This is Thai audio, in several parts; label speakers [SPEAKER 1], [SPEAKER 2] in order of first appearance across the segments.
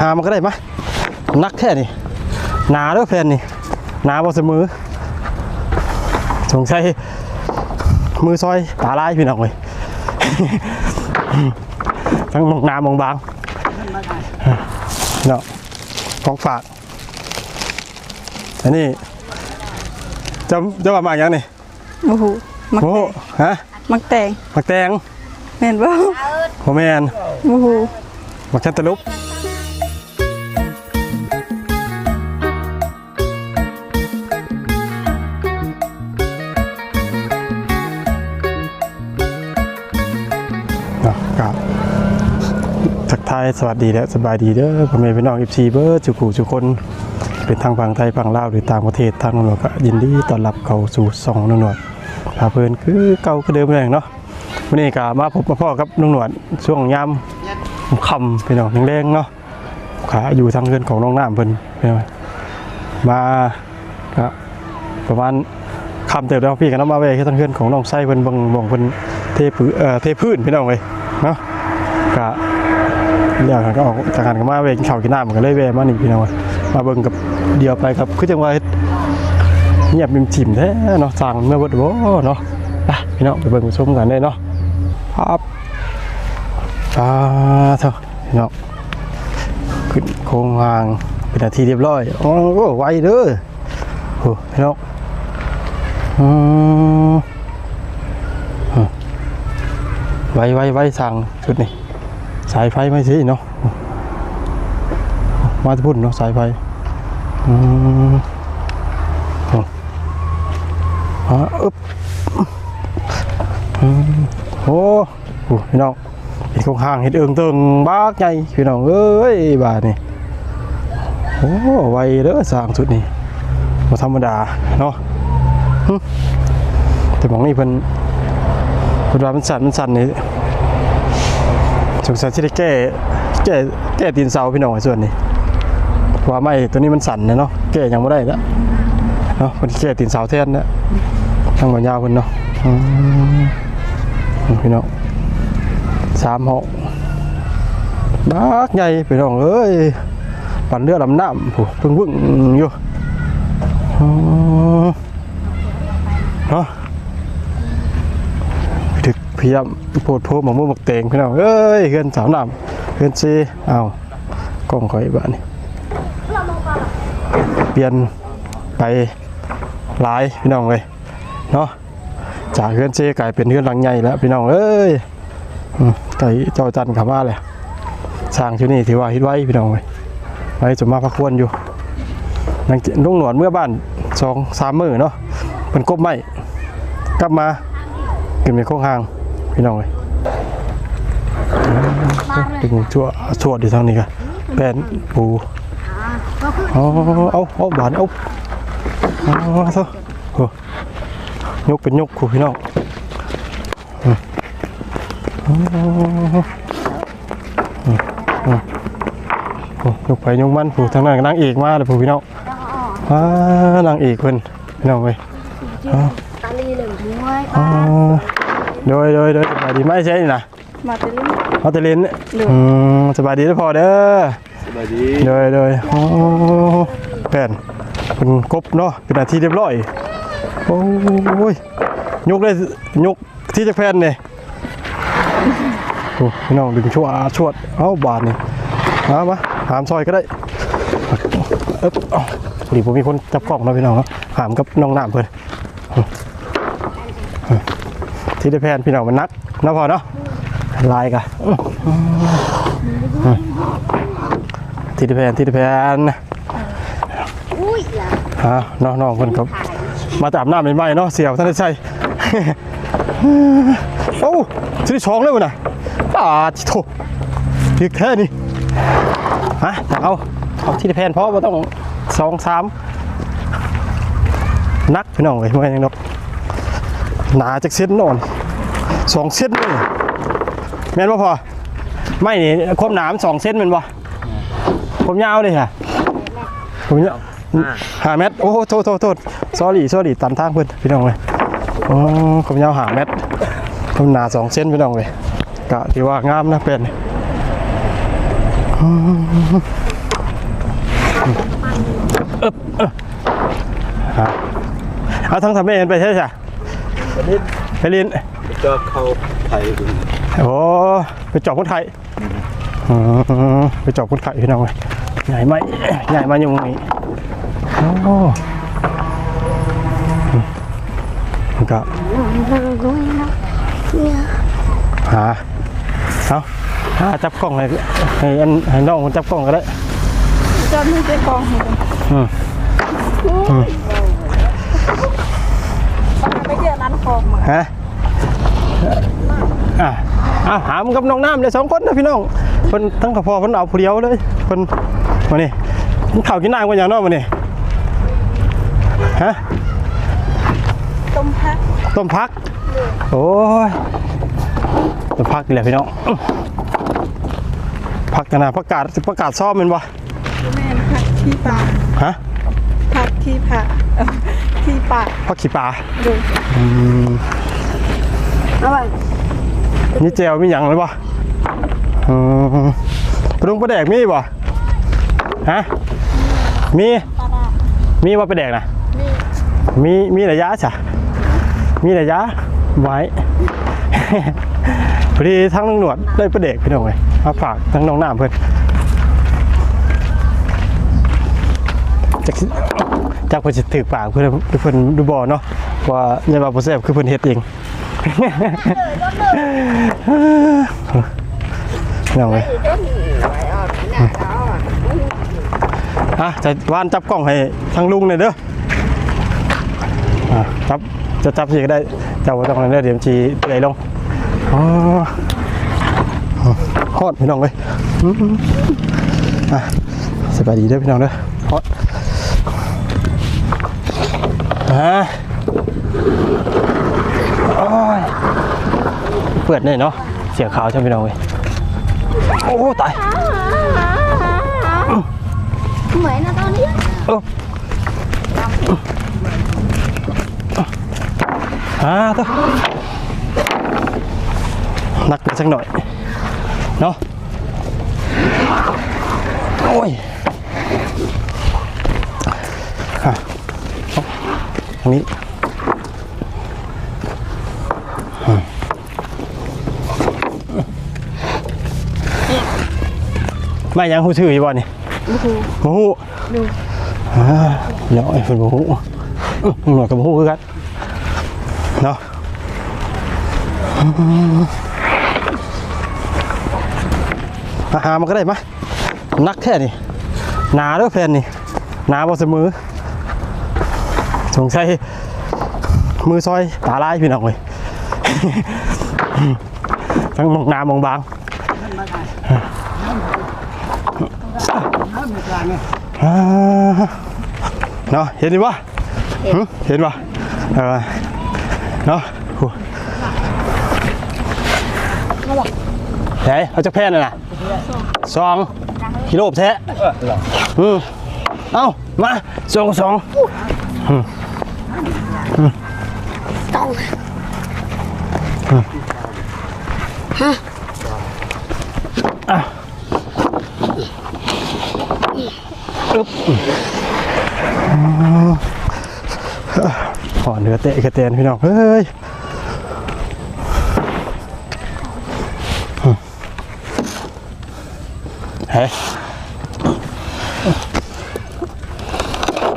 [SPEAKER 1] หามันก็ได้มะนักแค่นี่หนาเด้วยแฟนนี่หนาบ่เสมอสงสัยมือซอยตาลายพี่น้องเลย ทั้งมองหนามองบางเนาะของฝากอันนี้จะจะว่ามาอย่างนี่
[SPEAKER 2] โอ้โหมัก
[SPEAKER 1] โอ้โหฮะ
[SPEAKER 2] มักแตง
[SPEAKER 1] มักแตง
[SPEAKER 2] แม่นบ่
[SPEAKER 1] โมแมน
[SPEAKER 2] โอ้โห
[SPEAKER 1] มักแคนตาลูปายสวัสดีและสบายดีเด้อพ่อแม่พี่น้องอีพีเบิร์จุกูจุคน เป็นทางฝั่งไทยฝั่งลาวหรือต่างประเทศทางนนวดก็ยินดีต้อนรับเข้าสู่สองนนวดพาเพลินคือเก่าคือเดิมเลยเนาะวันนี้ก็มาพบมาพ่อกับนนวดช่วงยามคำพี่น้องแรงๆเนาะขาอยู่ทางเรือนของน้องน้ำเพิ่นพี่น้องมาก็ประมาณคำเติบแล้วพี่กันเนาะมาเวที่ทางเรือนของน้องไส้เพิ่นเบงบงเพิ่นเทพื้นเอ่อเทพื้นพี่น้องเลยเนาะก็ เรื่องก็ออกจากกันก็มาเวกินข้าวกินน้ำกันเลยเวมานี่พี่น้องมาเบิ่งกับเดียวไปครับคือจังว่าเงียบมิมถิ่มแท้เนาะสั่งเมื่อเบิดบ่เนาะไปพี่น้องไปเบิ่งไปชมกันได้เนาะครับอ่าเถอะพี่น้องขึ้นโครงงางเป็นนาทีเรียบร้อยอ๋อโอ้ไวเด้อโอ้พี่น้องอืมอืมไวไวไวสั่งชุดนี้ สายไฟไม่สิเนาะมาที่พุ่นเนาะสายไฟอืมอ๋ออึ๊บอืมโอ้โหพี่น้องเห็นของห่างเห็นเอิงเติงบากใหญ่พี่น้องเอ้ยบาดนี่โอ้ไวเด้อสร้างสุดนี่บ่ธรรมดาเนาะแต่บอกนี่เพิ่นเพิ่นว่ามันสั่นมันสั่นนี่ สงสัยสิได้แก้แก้แก้ตีนเสาพี่น้องส่วนนี้ว่าไม่ตัวนี้มันสั่นนะเนาะแก้ยังไม่ได้แล้วเนาะมันแก้ตีนเสาแทนนะทางหัวยาวคนเนาะอืมพี่น้องสามหกบักใหญ่พี่น้องเอ้ยปั่นเรือลำน้ำผู้พิ่งวิ่งอยู่เนาะ พยายามโพดโพหมกม่วงหมกเตงพี่น้องเอ้ยเฮือนสาวน้ำเฮือนซีเอากล้องคอยบ้านนี่เปลี่ยนไปหลายพี่น้องเลยเนาะจากเฮือนเซกลายเป็นเฮือนหลังใหญ่แล้วพี่น้องเอ้ยไก่เจ้าจันขับมาเลยสร้างที่นี่ถือว่าฮิตไว้พี่น้องเลยไว้จะมาพักควรอยู่นังลุงหนวดเมื่อบ้านสองสามมือเนาะเป็นกบไม้กลับมาขึ้นไปโค้งหาง พี่น้องเลยเป็นชั่วชั่วดีทางนี้กันแป้นปูเอาเอาเอาบานเอาเอาเถอะโอ้ยกเป็นยกขู่พี่น้องอืมเอาอืมอืมโอ้ยกไปยกมันผู้ทางนั้นก็นางเอกมาเลยผู้พี่น้องอ่านางเอกเพิ่นพี่น้องเว้ย
[SPEAKER 3] ตาลีเหลืองห้วย
[SPEAKER 1] อ่า โดยโดยโดยสบายดีไหมใช่นี่นะ
[SPEAKER 2] มาแต่ลิ้น
[SPEAKER 1] เอาแต่เล่น
[SPEAKER 2] เดี๋ยว
[SPEAKER 1] อืมสบายดีแล้วพอเด้อ
[SPEAKER 4] สบายดี
[SPEAKER 1] โดยโดยโอ้แผ่นเป็นกบเนาะเป็นอาทีเรียบร้อยโอ้ยยกได้ยกที่จะแผ่นเนี่ยโอ้พี่น้องดึงชั่วชวดเอาบาทนี่มามาหามซอยก็ได้เอ๊บเอาพอดีผมมีคนจับกล้องนะพี่น้องเนาะหามกับน้องน้ำเพื่อน ที่ได้แผ่นพี่น้องมันนักนะพอเนาะลายกะที่ได้แผ่นที่ได้แผ่นะฮะน้องน้องคนครับ มาตามหน้าใหม่ๆเนาะเสี่ยวท่านได้ใช่โอ้ที่องเลยวะน่ะอ่าชิโตเรียกแค่นี้ฮะเอาเอาที่แพนเพราะว่าต้องสองสามนักพี่น้องเลยไม่ยังนกหนาจากเส้นนอน สองเส้นเลยแม่นว่าพอไม่นี่ความหนามนสองเส้นแมันบ่ผมยาวเลยค่ะผมยาวหาเม็ดโอ้โหโทษโทษโทษสอรี่สอรี่ตันทางเพื่อนพี่น้องเลยอ๋อผมยาวหาเม็ดผมหนาสองเส้นพี่น้องเลยกะที่ว่างามนะเป็นอืเอบเอบฮะเอาทั้งทำเองไปใช่ไหม
[SPEAKER 4] อันนี้
[SPEAKER 1] ไปเรียน
[SPEAKER 4] จะเข้าไทยดู
[SPEAKER 1] โอ้ไปจอบคนไทยอืมไปจอบคนไทยพี่น้องเลยใหญ่ไหมใหญ่มาอยู่ตรงนี้โอ้มันก็หาเอาหาจับกล้องให้ให้อันให้น้องมันจับกล้องก็ได้
[SPEAKER 2] จำให้เจ๊กองให้ดู
[SPEAKER 1] อืมอืม
[SPEAKER 2] ไปเจอร้านคองมา
[SPEAKER 1] ฮะ อะเอาหามกับน้องน้ำเลยสองคนนะพี่น้องเพิ่นทั้งกระเพาะเพิ่นเอาผู้เดียวเลยเพิ่นมานี่มันข้าวกินน้ำกันอย่างเน้อยมานี่ฮะ
[SPEAKER 2] ต้มพัก
[SPEAKER 1] ต้มพัก โอ้ยต้มพักนี่แหละพี่น้องอื้อพักกันนะประกาศประกาศซ่อมแมันบ่
[SPEAKER 2] แม่นพักที่ป่า
[SPEAKER 1] ฮะ
[SPEAKER 2] พักที่ผ่าเอ้าที่ป่า
[SPEAKER 1] พักขี้ปลา
[SPEAKER 2] ดู
[SPEAKER 3] เอาไป
[SPEAKER 1] มีเจลมีหยังเลยบ่อืมปรุงปลาแดกมีบ่ฮะมีมีว่าปลาแดกนะมีมีระยะจ้ะมีระยะไว้ พอดีทั้งน้องหนวดได้ประเด็กพี่น้องเลยมาฝากทั้งน้องน้ำเพื่อนจากจากเพื่อนจะถือปากเพื่อนเพื่อนดูบอเนาะว่าเนี่ยว่าโปรเซสคือเพื่อนเฮ็ดเองพี่ น้องเลยอะจะวานจับกล้องให้ทางลุงหน่อยเด้ออะจับจะจับสิก็ได้จ้าบ่ต้องนั่นเด้อเดี๋ยวจีเปื่อยลงอ๋อฮอดพี่น้องเลยอะสบายดีเด้อพี่น้องเด้อฮอดอะ ยเปิดเลยเนาะเสียงขาวใช่ไหมพี่น้องเว้ยโอ้ตาย
[SPEAKER 3] เหมือนนะตอนนี้
[SPEAKER 1] เอออ่าตัวหนักไปสักหน่อยเนาะโอ้ยอะเอาตรงนี้ ไม่ยังหูชื่ออยู่บ่นี่โอ้โหอ่าเนาะไอ้คนโอ้โหอื้อหน่อยกับโอ้โหคือกันเนาะอาหารมันก็ได้ไหมนักแค่นี่หนาด้วยแฟนนี่หนาบอเสมอสงสัยมือซอยตาลายพี่น้องเลยทั้งมองหนามองบาง อ่าเนาะเห็นดิวะหึเห็นปะเออเนาะโอ้ไหนเอาจากแพนน่ะนะสองกิโลแท้อืมเอ้ามาสองสอง
[SPEAKER 3] ต้อง
[SPEAKER 1] ห่อ เนื้อเตะกระเตนพี่น้อง เฮ้ยเฮ้ย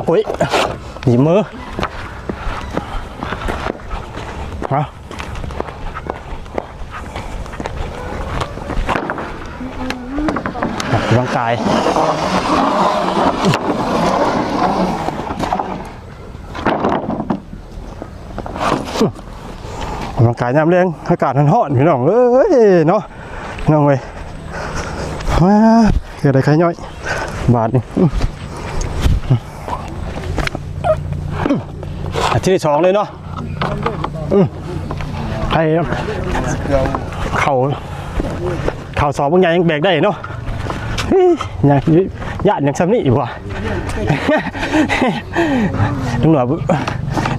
[SPEAKER 1] โอ้ยหยิบมือเอาออกกำลังกาย ออ กกำลังกายยามเลี้ยงอากาศมันร้อนพี่น้องเอ้ยเนาะน้องเว้ยมาเกิดอะไรใครย่อย บาทนี่อื้ออื้ออาทที่สองเลยเนาะใครเข่าเข่าสอบบางอย่างยังแบกได้เนาะยังญาติยังซ้ำนี่อยู่วะลุงหนวด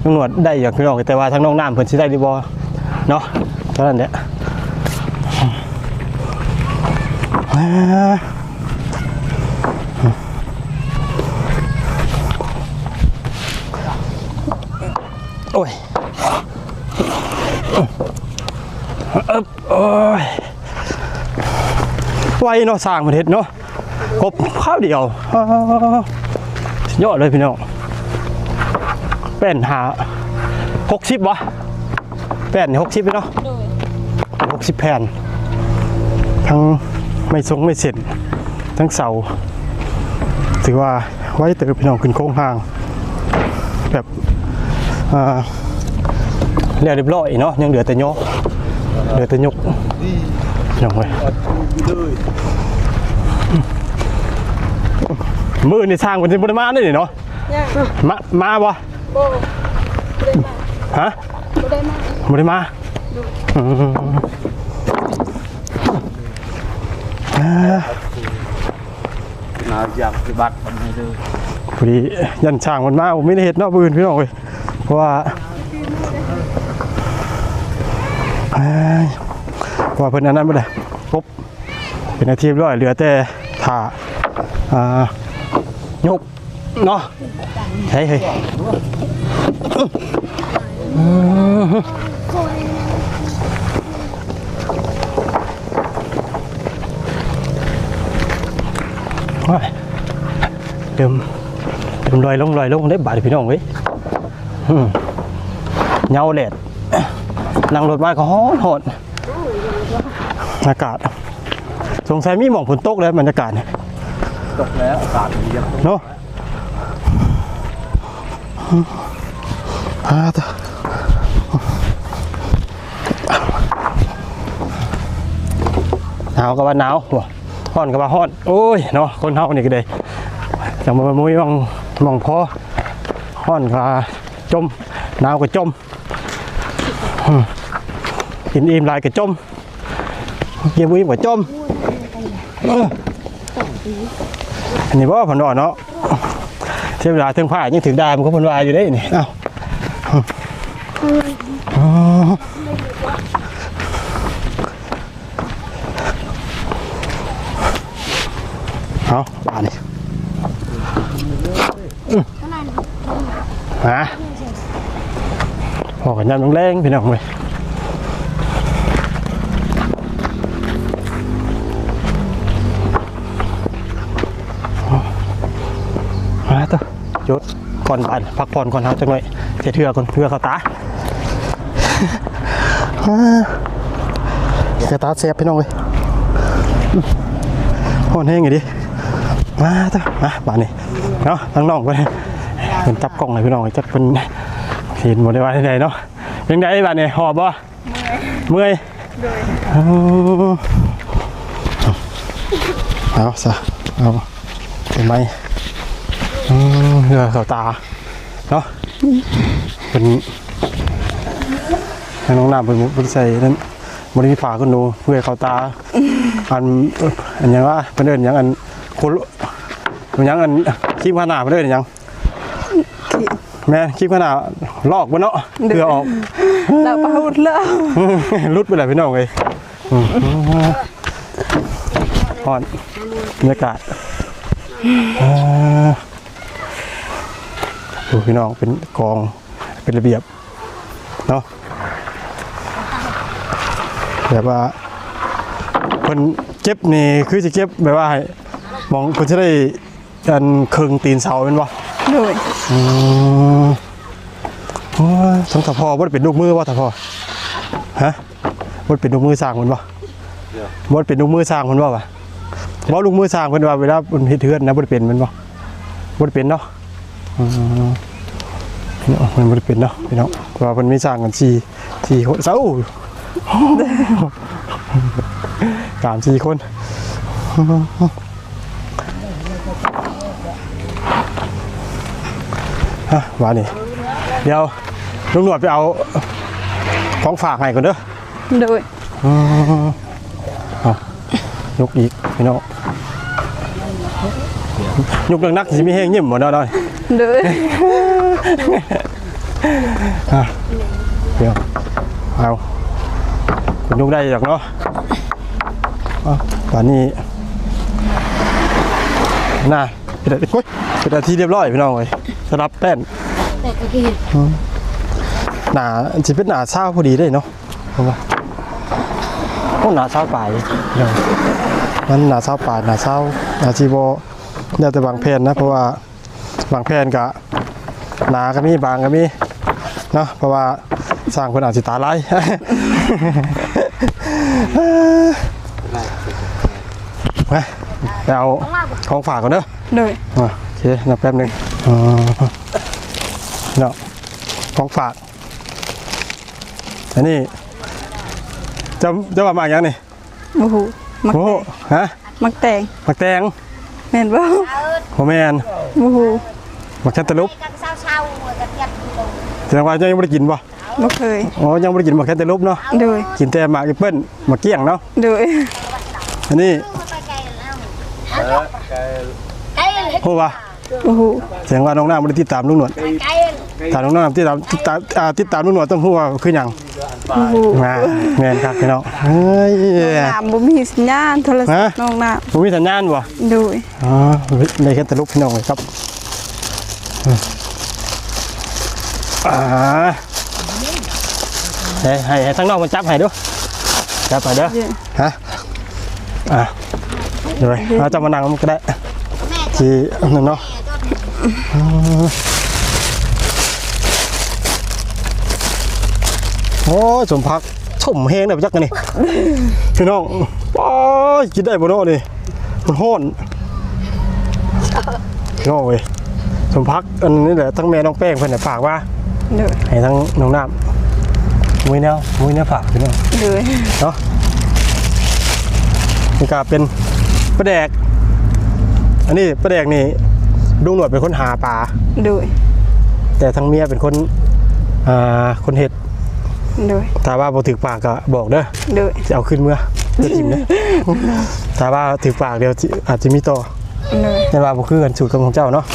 [SPEAKER 1] ลุงหนวดได้อย่างพี่น้องแต่ว่าทั้งน้องน้ำเพิ่นสิได้ดีบ่ เนาะเท่นั้นแหละโอ้ยเอ๊บโอ้ยไวเนาะสร้างประเทศเนาะกบข้าวเดียวสุยอดเลยพี่น้องเป็นหาหกสิบวะ แผ่นหกสิบเนาะ
[SPEAKER 2] โดย
[SPEAKER 1] หกสิบแผ่น ทั้งไม่ทรงไม่เสร็จ ทั้งเสา ถือว่าไว้เติมพี่น้องขึ้นโค้งห้าง แบบอ่าเรียบเรียบร้อยเนาะยังเหลือแต่ยกเหลือแต่ยกพี่น้องเว้ย
[SPEAKER 4] เลย
[SPEAKER 1] มือนี่สร้างเป็นบริมาได้เนาะ
[SPEAKER 2] ย่าง
[SPEAKER 1] มามาบ่
[SPEAKER 2] โบได้มา
[SPEAKER 1] ฮะ
[SPEAKER 2] บ่ได้มา
[SPEAKER 1] บริมาอืมอ่า
[SPEAKER 4] นาอยากปฏิบัติทำให้เลย
[SPEAKER 1] พอดียันช่างมันมาผมไม่ได้เห็ดเนอกปืนพี่น้องเว้ยเพราะว่าเอ้ยเพราะว่าเพิ่นอันนั้นบ่ได้ครบเป็นอาชีพร้อยเหลือแต่ถ่าอ่ายกเนาะเฮ้ยเฮ้ยอืม โอ้ยเดิมเดิมลอยลงลอยลงได้บาดพี่น้องเว้ยอืมเหงาแดดนั่งรถมาก็ฮ้อนหอนอากาศ สงสัยมีหมองฝนตกแล้วบรรยากาศเนี่ย
[SPEAKER 4] ตกแล้วอากาศดีครับ
[SPEAKER 1] เนาะอ่าต่อหนาวก็ว่าหนาวหัวฮ้อนก็ว่าฮ้อน โอ้ยเนาะคนเฮานี่ก็ได้จังมามุ้ยมองมองพอฮ้อนก็จมหนาวก็จมอืมกินอิ่มหลายก็จมกินบ่อิ่มก็จมอันนี้ว่าผนอ่อนเนาะเทียเวลาถึงผ่ายังถึงดามนก็ผนวายอยู่ได้นี่เอ้าอ๋อเอาป่านี่อืมฮะ พอกันยำแรงๆพี่น้องเลยมาต่อหยุดก่อนบานพักผ่อนก่อนครับจังหน่อยเสียเทือก่อนเทือเขาตาอ่าเสียตาเสียบพี่น้องเลยอืมห่อนแห้งไงดิมาต่อมาบานนี่เนาะทั้งน้องไปเป็นจับกล้องเลยพี่น้องจับเป็นเห็นหมดเลยว่าที่ไหนเนาะ ยังไงบานนี่หอบบ่เมื่อย
[SPEAKER 2] โดย
[SPEAKER 1] เอาเอาซะเอาเป็นไหมอืมเรือเขาตาเนาะเป็นให้น้องน้ำเป็นเป็นใส่นั้นบริฝาคุณดูเพื่อให้เขาตาอันเอ่ออันหยังว่าเป็นเดินหยังอันคนเป็นหยังอันคลิปขนาดเป็นเดินหยัง แม่คลิปขนาดลอกมันเนาะเพื่อออก
[SPEAKER 2] เราปาหุดแล้ว
[SPEAKER 1] รุดไปเลยพี่น้องเลยอืมฮอนบรรยากาศอ่าดูพี่น้องเป็นกองเป็นระเบียบเนาะแบบว่าเพิ่นเก็บนี่คือจะเก็บแบบว่าให้มองเพิ่นจะได้อันเคิงตีนเสาเป็นวะ
[SPEAKER 2] โดย
[SPEAKER 1] อืมโอ้ยทั้งตะพอบ่ได้เป็นลูกมือว่าตะพอฮะบ่ได้เป็นลูกมือสร้างมันบ่บ่ได้เป็นลูกมือสร้างมันบ่วะบ่ลูกมือสร้างเพิ่นว่าเวลาเพิ่นเฮ็ดเทือนนะบ่ได้เป็นแมันบ่บ่ได้เป็นเนาะอืมพี่น้องมันบ่ได้เป็นเนาะพี่น้องเพราะว่าเพิ่นมีสร้างกันสี่สี่คนเซ้าสามสี่คน ฮะว่านี่เดี๋ยวลุงหนวดไปเอาของฝากให้ก่อนเด้อ
[SPEAKER 2] โดย
[SPEAKER 1] อืมเอายกอีกพี่น้องยกนักๆสิมีแห้งยิ้มหมดแล้วได้
[SPEAKER 2] โดย
[SPEAKER 1] อะเดี๋ยวเอาคุณยกได้หรอกเนาะเอาป่านนี้น่าเป็นอะไรโอ๊ยเป็นอาทีเรียบร้อยพี่น้องเลย สลับแป้น
[SPEAKER 3] แต่ก็คือ
[SPEAKER 1] หนาสิเป็นหนาเศร้าพอดีได้เนาะผมว่าโอ้หนาเศร้าปลายเนาะมันหนาเศร้าปลายหนาเศร้าหนาจีโบเนี่ยแต่บางแผ่นนะเพราะว่าบางแผ่นกะหนาก็มีบางก็มีเนาะเพราะว่าสร้างคนอาจสิตาไล่ไปไปเอาของฝากก่อนเด้อ
[SPEAKER 2] โดย
[SPEAKER 1] อะโอเคนะแป๊บหนึง อ่าเนาะของฝาก อันนี้จะจะว่ามาอย่างนี่
[SPEAKER 2] โอ้โหมัก
[SPEAKER 1] โอ้
[SPEAKER 2] แตง
[SPEAKER 1] ฮะ
[SPEAKER 2] มักแตง
[SPEAKER 1] มักแตง
[SPEAKER 2] แม่นบ่
[SPEAKER 1] โอแมน
[SPEAKER 2] โอ้โห
[SPEAKER 1] มักแคนตาลูป
[SPEAKER 3] กันเศร้าๆกันยัดอยู่
[SPEAKER 1] แสดงว่ายังไม่ได้กินป่ะ
[SPEAKER 2] บ่เคย
[SPEAKER 1] อ๋อยังไม่ได้กินมักแคนตาลูปเนาะ
[SPEAKER 2] โดย
[SPEAKER 1] กินแต่หมากแอปเปิ้ลหมากเกี้ยงเนาะ
[SPEAKER 2] โดย
[SPEAKER 1] อันนี้
[SPEAKER 3] ไปไกลแล้ว
[SPEAKER 4] เออไกล
[SPEAKER 3] ไกลเลย
[SPEAKER 1] โหวะ
[SPEAKER 2] โอ้โห
[SPEAKER 1] แสดงว่าน้องน้าไม่ได้ติดตามลุงหนวด
[SPEAKER 3] ไกล
[SPEAKER 1] ตามน้องน้าติดตามติดตามอ่าติดตามลุงหนวดต้องพูดว่าคือหยัง
[SPEAKER 2] โอ้โห
[SPEAKER 1] มาแมนครับพี่น้องเฮ้ย
[SPEAKER 2] น้ำบ่มีสัญญาณโทรศัพ
[SPEAKER 1] ฮะ
[SPEAKER 2] ท์น้องน้
[SPEAKER 1] ผมมีสัญญาณบ่ำ
[SPEAKER 2] โดย
[SPEAKER 1] อ๋อในแค่ตะลุกพี่น้องเลยครับอืมอ่าให้ให้ให้ทั้งนอกมันจับให้ดูจับไปเด้อ
[SPEAKER 2] เย้
[SPEAKER 1] ฮะอะเดี๋ยวเราจะมานั่งมันก็ได้ทีนั่นเนาะอืม โอ้ยสมพักชมเฮงได้ไปจักกันนี่ พี่น้องโอ้ยกินได้บ่เนาะนี่มันห้อนพี่น้องเว้ยสมพักอันนี้แหละทั้งแม่น้องแป้งเพิ่นน่ะฝากว่า
[SPEAKER 2] โดย
[SPEAKER 1] ให้ทั้งน้องน้ำมุ้ยแนวมุ้ยแนวฝากพี่น้อง
[SPEAKER 2] โดย
[SPEAKER 1] เนาะนี่ก็เป็นปลาแดก อันนี้ปลาแดกนี่ ลุงหนวดเป็นคนหาปลา
[SPEAKER 2] โดย
[SPEAKER 1] แต่ทั้งเมียเป็นคนอ่าคนเห็ด
[SPEAKER 2] โดย
[SPEAKER 1] ถ้าว่าบ่ถือปากก็บอกเด้อ
[SPEAKER 2] โดย
[SPEAKER 1] จะเอาขึ้นเมื่อจะทิมเด้อถ้าว่าถือปากเดี๋ยวสิอาจจะมีต่อ
[SPEAKER 2] โดย
[SPEAKER 1] ในว่าบ่คือกันสูตรของเจ้าเนาะ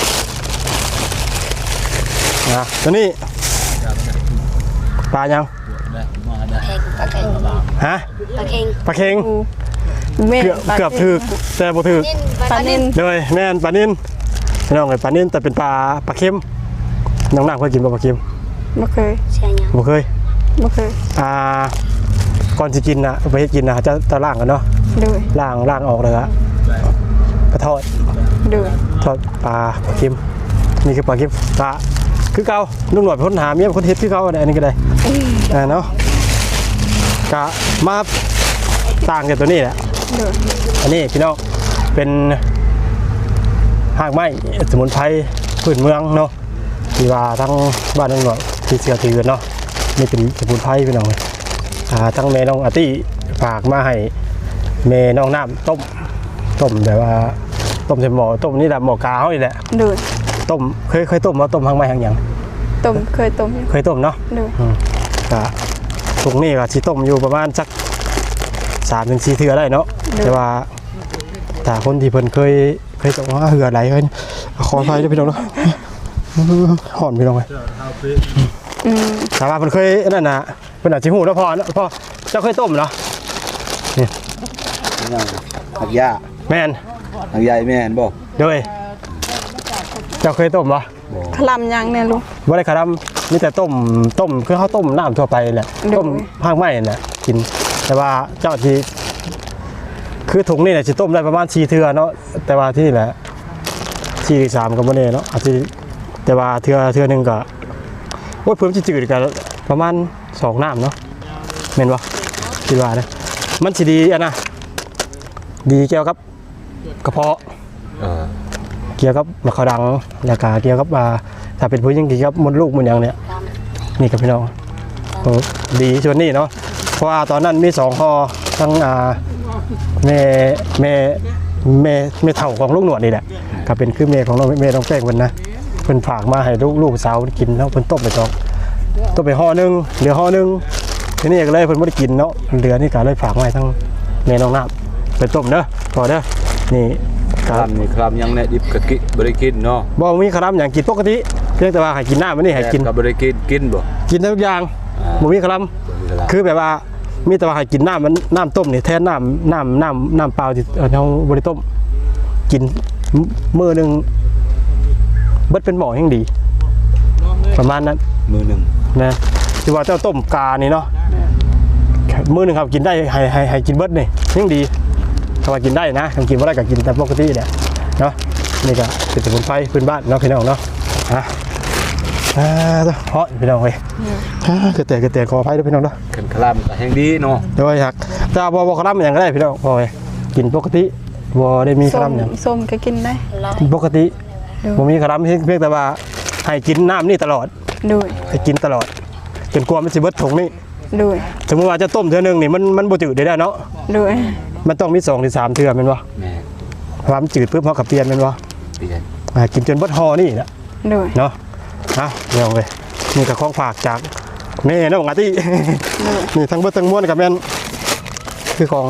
[SPEAKER 1] นะตัวนี้ปลายัง
[SPEAKER 4] ได้มาได้
[SPEAKER 3] ปลาเค็ง
[SPEAKER 1] ฮะ
[SPEAKER 3] ปลาเค็ง
[SPEAKER 1] ปลาเค็ง
[SPEAKER 2] โอ้แม่
[SPEAKER 1] เกือบเกือบถึกแต่บ่ถึก
[SPEAKER 3] นิ่น
[SPEAKER 2] ปลานิน
[SPEAKER 1] เลยแม่นปลานิ่น พี่น้องเอ้ยปลานิ่นแต่เป็นปลาปลาเค็มน้องนางเคยกินบ่ปลาเค็ม
[SPEAKER 2] บ่เคย
[SPEAKER 3] ใช่ยัง
[SPEAKER 1] บ่เคย
[SPEAKER 2] บ่เคย
[SPEAKER 1] อ่าก่อนสิกินน่ะไปเฮ็ดกินน่ะจะจะล้างกันเนาะ
[SPEAKER 2] โดย
[SPEAKER 1] ล้างล้างออกเลยอะไปทอด
[SPEAKER 2] โดย
[SPEAKER 1] ทอดปลาปลาเค็มนี่คือปลาเค็มปลาคือเก่าลุงหนวดเป็นคนหาเมียเป็นคนเฮ็ดคือเก่าอันนี้ก็ได้อ่าเนาะกะมาต่างจากตัวนี้แหละ
[SPEAKER 2] โดย
[SPEAKER 1] อันนี้พี่น้องเป็น หากไม้สมุนไพรพื้นเมืองเนาะที่ว่าทั้งบ้านน้องหนวดที่เสือถือกันเนาะนี่เป็นสมุนไพรพี่น้องอ่าทั้งแม่น้องอาร์ตี้ฝากมาให้แม่น้องน้ำต้มต้มแบบว่าต้มใส่หม้อต้มนี่แหละหม้อกาเขานี่แหละ
[SPEAKER 2] โดย
[SPEAKER 1] ต้มเคยเคยต้มมาต้มหางไม้หางหยัง
[SPEAKER 2] ต้มเคยต้มอยู่
[SPEAKER 1] เคยต้มเนาะ
[SPEAKER 2] โดย
[SPEAKER 1] ก็ตรงนี้ก็สิต้มอยู่ประมาณสักสามถึงสี่เทื่อได้เนาะแต่ว่าถ้าคนที่เพิ่นเคย เคยต้มว่าเหือไหลเพิ่นขออภัยด้วยพี่น้องเนาะห่อนพี่น้องเลย
[SPEAKER 2] อืม
[SPEAKER 1] ถามว่าเพิ่นเคยนั่นน่ะเพิ่นอาจสิฮู้เนาะพ่อเนาะพ่อเจ้าเคยต้มเนาะ
[SPEAKER 4] ยังหักยา
[SPEAKER 1] แม่น
[SPEAKER 4] หักยาแม่นบ่
[SPEAKER 1] โดยเจ้าเคยต้มบ่
[SPEAKER 2] คลำยังแน่ลูก
[SPEAKER 1] บ่ได้คาดํมีแต่ต้มต้มคือเขาต้มน้ำทั่วไปแหละ
[SPEAKER 2] โดย
[SPEAKER 1] ต้มภาคไม้นั่นแหละกินแต่ว่าเจ้าที่ คือถุงนี่เนี่ยสิต้มได้ประมาณ4เทื่อเนาะแต่ว่าที่นี่แหละ4หรือ3ก็บ่แน่เนาะอาจสิแต่ว่าเทื่อเทื่อหนึงก็โอ้ยเพิ่มสิจืดก็ประมาณสองน้ำเนาะแม่นบ่คิดว่านะมันสิดีอันน่ะดีเกี่ยวกับกระเพาะ
[SPEAKER 4] เออ
[SPEAKER 1] เกี่ยวกับมะขาวดังแล้วก็เกี่ยวกับอ่าถ้าเป็นผู้หญิงเกี่ยวกับมดลูกมันอย่างเนี้ยนี่กับพี่น้องโอ้ดีส่วนนี้เนาะเพราะว่าตอนนั้นมีสองคอทั้งอ่า แม่แม่แม่แม่เฒ่าของลูกหนวดนี่แหละก็เป็นคือแม่ของน้องแม่น้องแป้งเพิ่นนะเพิ่นฝากมาให้ลูกลูกสาวกินแล้วเพิ่นต้มไปตองต้มไปห่อหนึงเหลือห่อหนึงทีนี้ก็เลยเพิ่นบ่ได้กินเนาะเหลือนี่ก็เลยฝากมาให้ทั้งแม่น้องน้ำไปต้มเด้อพอเด้อนี่
[SPEAKER 4] ค
[SPEAKER 1] ครับ
[SPEAKER 4] ลำนี่คลำยังแน่ดิบกะกิบ่ได้กินเนาะ
[SPEAKER 1] บ่มีขนมอย่างกินปกติเพียงแต่ว่าให้กินน้ำมันนี่ให้กิน
[SPEAKER 4] ก็บ่ได้กินกินบ่
[SPEAKER 1] กินทุกอย่าง
[SPEAKER 4] อ่า
[SPEAKER 1] บ่มีขนม
[SPEAKER 4] บ่มีกะลา
[SPEAKER 1] คือแบบว่า มีแต่ว่าให้กินน้ำมันน้ำต้มนี่แทนน้ำน้ำน้ำน้ำเปล่าที่เอ่อเราบ่ได้ต้ม กินมื้อหนึงเบิดเป็นหม้อแห่งดี ประมาณนั้น
[SPEAKER 4] มือหนึง
[SPEAKER 1] นะที่ว่าเจ้าต้มกานี่เนาะมื้อหนึงครับกินได้ให้ให้ให้กินเบิดนี่ยิ่งดีถ้าว่ากินได้นะทำกินบ่ได้ก็กินแต่ปกติแหละเนาะนี่ก็เป็นสมุนไพรพื้นบ้านเนาะพี่น้องเนาะอะ อ่าเพาะพี่น้องเว้ยอ่าเกระเตะกระเตะขออภัยด้วยพี่น้องเนาะ
[SPEAKER 4] กันคลำก็แห่งดีเนาะ
[SPEAKER 1] โดยหักแต่ว่าบ่บ่คลำอย่างก็ได้พี่น้องพอเว้ยกินปกติบ่ได้มีค
[SPEAKER 2] ส้ม
[SPEAKER 1] ลำอย่าง
[SPEAKER 2] ส้มก็กินได้
[SPEAKER 1] กินปกติบ่มีคลำเพียงเพียงแต่ว่าให้กินน้ำนี่ตลอด
[SPEAKER 2] โดย
[SPEAKER 1] ให้กินตลอดจนกว่ามันสิเบิดถุงนี่
[SPEAKER 2] โดย
[SPEAKER 1] สมมุติว่าจะต้มเทื่อหนึงนี่มันมันบ่จืดได้แล้วเนาะ
[SPEAKER 2] โดย
[SPEAKER 1] มันต้องมี2ถึง3เทื่อแม่นบ่
[SPEAKER 4] แม่
[SPEAKER 1] ความนจืดปุ๊บเฮาก็เปลี่ยนแม่นบ่
[SPEAKER 4] เปลี่ยน
[SPEAKER 1] อ่ากินจนเบิดห่อนี่แหละ
[SPEAKER 2] โดย
[SPEAKER 1] เนาะ เอาเดี๋ยวเว้ยนี่ก็ของฝากจากแม่น้องอาตินี่ทั้งเบิดทั้งมวลกับแม่นคือของ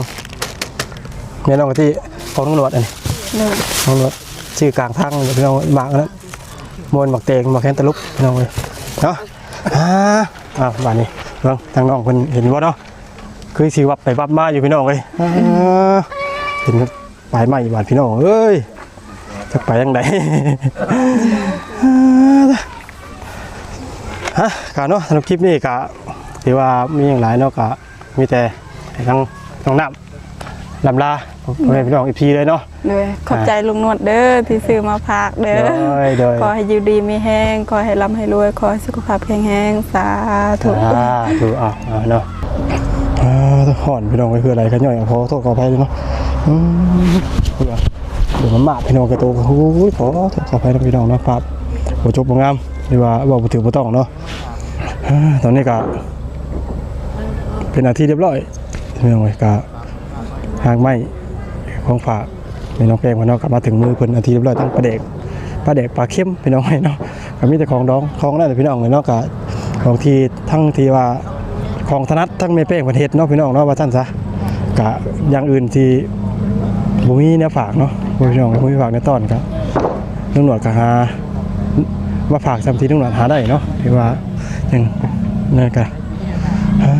[SPEAKER 1] แม่น้องอาติของตำรวจอันนี้
[SPEAKER 2] โดย
[SPEAKER 1] น้องรถชื่อกลางทางพี่น้องหมากนั้นมวนหมักเตงหมักแคนตะลุกพี่น้องเลยเนาะอ่าอ่าบ้านนี้เบิ่งทางน้องเพิ่นเห็นบ่เนาะคือสิวับไปวับมาอยู่พี่น้องเลยอ่าเห็นปลายไม้บาดพี่น้องเอ้ยจะไปยังไง ฮะกะเนาะสำหรับคลิปนี้กะถือว่ามีอย่างหลายเนาะกะมีแต่ให้ทั้งน้องน้ำลำลาพ่อแม่พี่น้องอีพีเลยเนาะ
[SPEAKER 2] โดยขอบใจลุงนวดเด้อที่ซื้อมาฝากเด้อ
[SPEAKER 1] โดยโดย
[SPEAKER 2] ขอให้อยู่ดีมีแห้งขอให้ร่ำให้รวยขอให้สุขภาพแข็งแรงสาธุ
[SPEAKER 1] อ่าดูอะอ่าเนาะอ่าต้องห่อนพี่น้องไปเพื่ออะไรกันย่อยขอโทษขออภัยด้วยเนาะอืมเพื่อเดี๋ยวมันมาพี่น้องกระโตกโอ้ยขอโทษขออภัยนะพี่น้องเนาะครับโอ้จบบ่งาม หรือว่าบอกถือบ่ต้องเนาะตอนนี้ก็เป็นหนาทีเรียบร้อยพี่น้องเอ้ก็หางไม้ของฝากพี่น้องแป้งพี่น้องกลับมาถึงมือเพิ่นนาทีเรียบร้อยตั้งปลาเด็กปลาเด็กปลาเข้มพี่น้องเอ้เนาะก็มีแต่ของดองของนั่นแหละพี่น้องเลยเนาะก็ของที่ทั้งที่ว่าของธนัดทั้งเมเป้งประเทศเนาะพี่น้องเนาะว่าท่านซะกะอย่างอื่นที่บ่มีเนี่ยฝากเนาะพี่น้องบ่มีฝากในตอนก็ลุงหนวดก็หา มาฝากซ้ำที่ลุงหนวดหาได้เนาะที่ว่าอย่างนั่นก็อ่า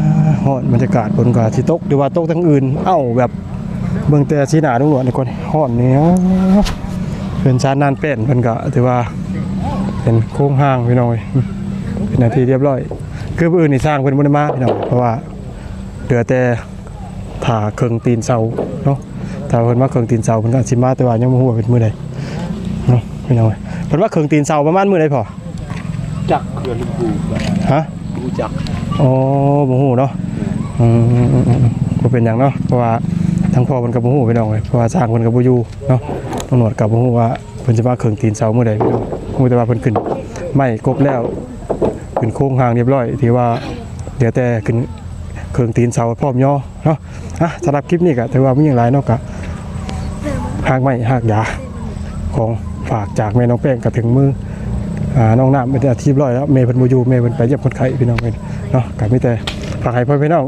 [SPEAKER 1] ฮอดบรรยากาศบนกว่าสิตกหรือว่าตกทั้งอื่น เอ้าแบบเบิ่งแต่สีหนาลุงหนวนี่ก่อนฮ้อนนี่เนาะเพิ่นชานนานเป็นเพิ่นก็ถือว่าเป็นโค้งห้างพี่น้อยเป็นนาทีเรียบร้อย คืออื่นนี่สร้างเป็นบริมาพี่น้องเพราะว่าเหลือแต่ผ่าเครื่องตีนเสาเนาะถ้าเพิ่นว่าเครื่องตีนเสาเพิ่นก็สิมาแต่ว่ายังบ่ฮู้ว่าเป็นมื้อใดเนาะ พี่น้องเอ้ยเพิ่นว่าเครื่องตีนเสาประมาณมื้อใดพอ
[SPEAKER 4] จักเขื่อนลูกปูแบบ
[SPEAKER 1] ฮะ
[SPEAKER 4] รู้จัก
[SPEAKER 1] อ๋อบ่ฮู้เนาะอืมๆๆบ่เป็นหยังเนาะเพราะว่าทั้งพ่อเพิ่นก็บ่ฮู้พี่น้องเอ้ยเพราะว่าสร้างเพิ่นก็บ่อยู่เนาะตำรวจก็บ่ฮู้ว่าเพิ่นสิมาเครื่องตีนเสามื้อใดพี่น้องฮู้แต่ว่าเพิ่นขึ้นไม่ครบแล้วขึ้นโค้งหางเรียบร้อยที่ว่าเดี๋ยวแต่ขึ้นเครื่องตีนเสาพร้อมย่อเนาะอะสำหรับคลิปนี้ก็ถือว่ามีอย่างไรเนาะก็หากไม่หากยาของ ฝากจากแม่น้องแป้งก็ถึงมืออน้องน้ำเป็นที่เรียบร้อยแล้วเมย์เพิ่นบ่อยู่เมย์เพิ่นไปเยี่ยมคนไข้พี่น้องเพิ่นเนาะก็มีแต่ฝากให้พ่อพี่น้อง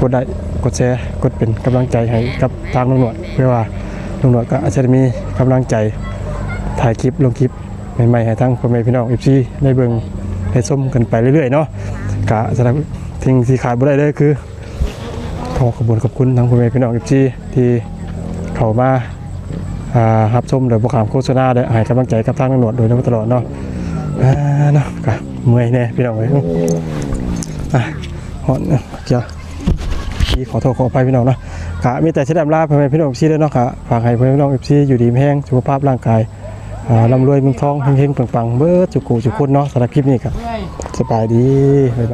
[SPEAKER 1] กดไลค์กดแชร์กดเป็นกำลังใจให้กับทางลุงหนวดเพื่อว่าลุงหนวดก็อาจจะมีกำลังใจถ่ายคลิปลงคลิปใหม่ๆให้ทั้งพ่อแม่พี่น้อง FC ได้เบิ่งได้ส้มกันไปเรื่อยๆเนาะกะสำหรับทิ้งที่ขาดบ่ได้เลยคือขอขอบคุณขอบคุณทั้งพ่อแม่พี่น้อง FC ที่เข้ามา รับชมโดยบ่ขามโฆษณาได้ให้กำลังใจกับทางตำรวจโดยตลอดเนาะอ่าเนาะกะเมื่อยแน่พี่น้องเอ้ยอะฮอนเจ้ะพี่ขอโทษขออภัยพี่น้องเนาะกะมีแต่สิดำลาพ่อแม่พี่น้อง FC เด้อเนาะกะฝากให้พ่อแม่พี่น้อง FC อยู่ดีมีแรงสุขภาพร่างกายอ่าร่ำรวยเมืองทองเฮงๆปังๆเบิดจุกุจุกคนเนาะสำหรับคลิปนี้ครับสบายดีบ๊ายบาย